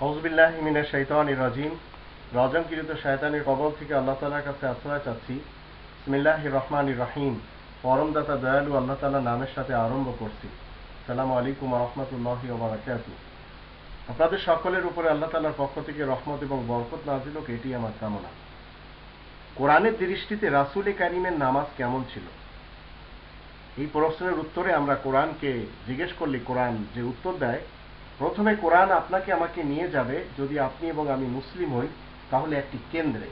হজবিল্লাহ মিনের শৈতান রাজিম। রজমকৃত শয়তানের কবল থেকে আল্লাহ তালার কাছে আশ্রয় চাচ্ছি। ইসমিল্লাহ রহমান রাহিম। পরমদাতা দয়ালু আল্লাহ তালা নামের সাথে আরম্ভ করছি। সালাম আলাইকুম রহমতুল্লাহ বারাকাতু। আপনাদের সকলের উপরে আল্লাহ তালার পক্ষ থেকে রহমত এবং বরকত নাজিল এটি আমার কামনা। কোরআনের দৃষ্টিতে রাসুল কারিমের নামাজ কেমন ছিল? এই প্রশ্নের উত্তরে আমরা কোরআনকে জিজ্ঞেস করলে কোরআন যে উত্তর দেয় প্রথমে কোরআন আপনাকে আমাকে নিয়ে যাবে যদি আপনি এবং আমি মুসলিম হই, তাহলে একটি কেন্দ্রে।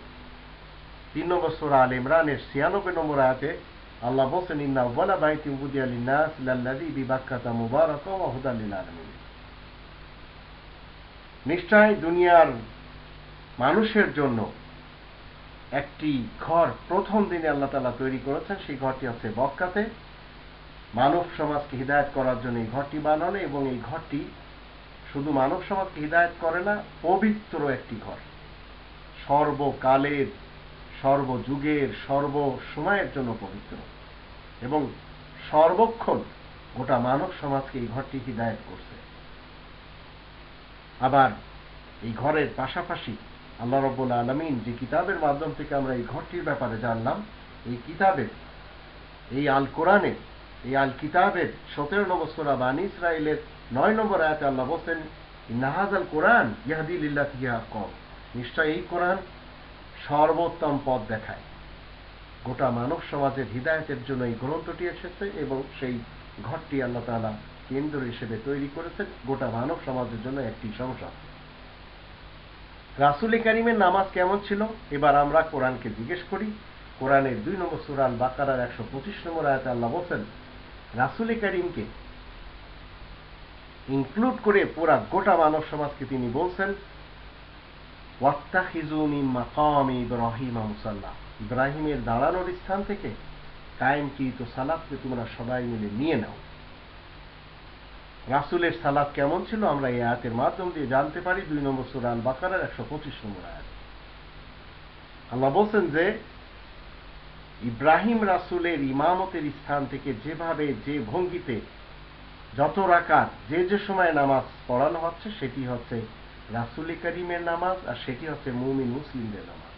তিন নম্বর সোরা আল ইমরানের ছিয়ানব্বই নম্বর আয়াতে আল্লাহ বলছেন, ইন্না ওয়ালা বাইতি উবুদি আলিন্নাস লাল্লাযী বিবাক্কাতা মুবারাকা ওয়া হুদাল লিল নিশ্চয় দুনিয়ার মানুষের জন্য একটি ঘর প্রথম দিনে আল্লাহ তালা তৈরি করেছেন, সেই ঘরটি হচ্ছে বক্কাতে মানব সমাজকে হৃদায়ত করার জন্য এই ঘরটি বানানো এবং এই ঘরটি শুধু মানব সমাজকে হৃদায়ত করে না পবিত্র একটি ঘর। সর্বকালের, সর্বযুগের, সর্বসময়ের জন্য পবিত্র। এবং সর্বক্ষণ গোটা মানব সমাজকে এই ঘরটি হৃদায়ত করছে। আবার এই ঘরের পাশাপাশি আল্লাহ রব্বুল আলমিন যে কিতাবের মাধ্যম থেকে আমরা এই ঘরটির ব্যাপারে জানলাম, এই কিতাবের এই আল কোরআনের এই আল কিতাবের সতেরো নম্বর ইসরায়েলের নয় নম্বর আয়াতে আল্লাহ বলছেন নাহাজ আল কোরআন কম নিশ্চয় এই কোরআন সর্বোত্তম দেখায়। গোটা মানব সমাজের হৃদায়তের জন্য এই গ্রন্থটি এসেছে এবং সেই ঘরটি আল্লাহ তালা কেন্দ্র হিসেবে তৈরি করেছেন। গোটা মানব সমাজের জন্য একটি সংসদ রাসুল করিমের নামাজ কেমন ছিল? এবার আমরা কোরআনকে জিজ্ঞেস করি। কোরআনের দুই নম্বর সুরাল বাকারার একশো পঁচিশ নম্বর আয়াতে আল্লাহ বলছেন রাসুল করিমকে ইনক্লুড করে পুরা গোটা মানব সমাজকে তিনি বলছেন ইব্রাহিম মুসাল্লাহ ইব্রাহিমের দাঁড়ানোর স্থান থেকে কায়েম কি তো সালাদকে তোমরা সবাই মিলে নিয়ে নাও। রাসুলের সালাদ কেমন ছিল আমরা এই আয়াতের মাধ্যম দিয়ে জানতে পারি। দুই নম্বর সুরাল বাকারার একশো পঁচিশ নম্বর আয়াত। আল্লাহ বলছেন যে ইব্রাহিম রাসুলের ইমামতের স্থান থেকে যেভাবে যে ভঙ্গিতে যত রাকাত, যে যে সময় নামাজ পড়ানো হচ্ছে, সেটি হচ্ছে রাসুল করিমের নামাজ আর সেটি হচ্ছে মুমিন মুসলিমদের নামাজ।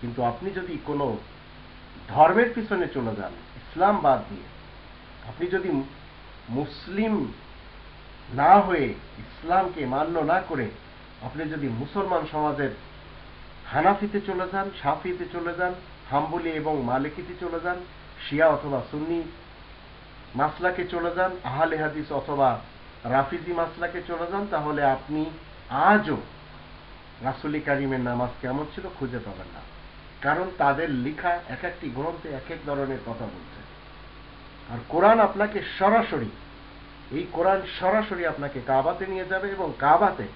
কিন্তু আপনি যদি কোনো ধর্মের পিছনে চলে যান, ইসলাম বাদ দিয়ে, আপনি যদি মুসলিম না হয়ে ইসলামকে মান্য না করে আপনি যদি মুসলমান সমাজের হানাফিতে চলে যান, সাফিতে চলে যান হাম্বলি এবং মালিকিতে চলে যান, শিয়া অথবা সুন্নি মাসলাকে চলে যান, আহলে হাদিস অথবা রাফিজি মাসলাকে চলে যান, তাহলে আপনি আজও রাসুলি কারিমের নামাজ কেমন ছিল খুঁজে পাবেন না। কারণ তাদের লিখা এক একটি গ্রন্থে এক এক ধরনের কথা বলছে। আর কোরআন আপনাকে সরাসরি, এই কোরআন সরাসরি আপনাকে কাবাতে নিয়ে যাবে এবং কাবাতে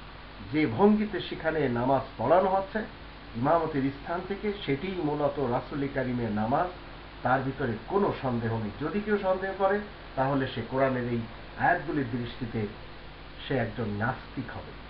যে ভঙ্গিতে সেখানে নামাজ পড়ানো হচ্ছে ইমামতের স্থান থেকে সেটিই মূলত রাসুলি কারিমের নামাজ, তার ভিতরে কোনো সন্দেহ নেই। যদি কেউ সন্দেহ করে, তাহলে সে কোরআনের এই আয়াতগুলির দৃষ্টিতে সে একজন নাস্তিক হবে।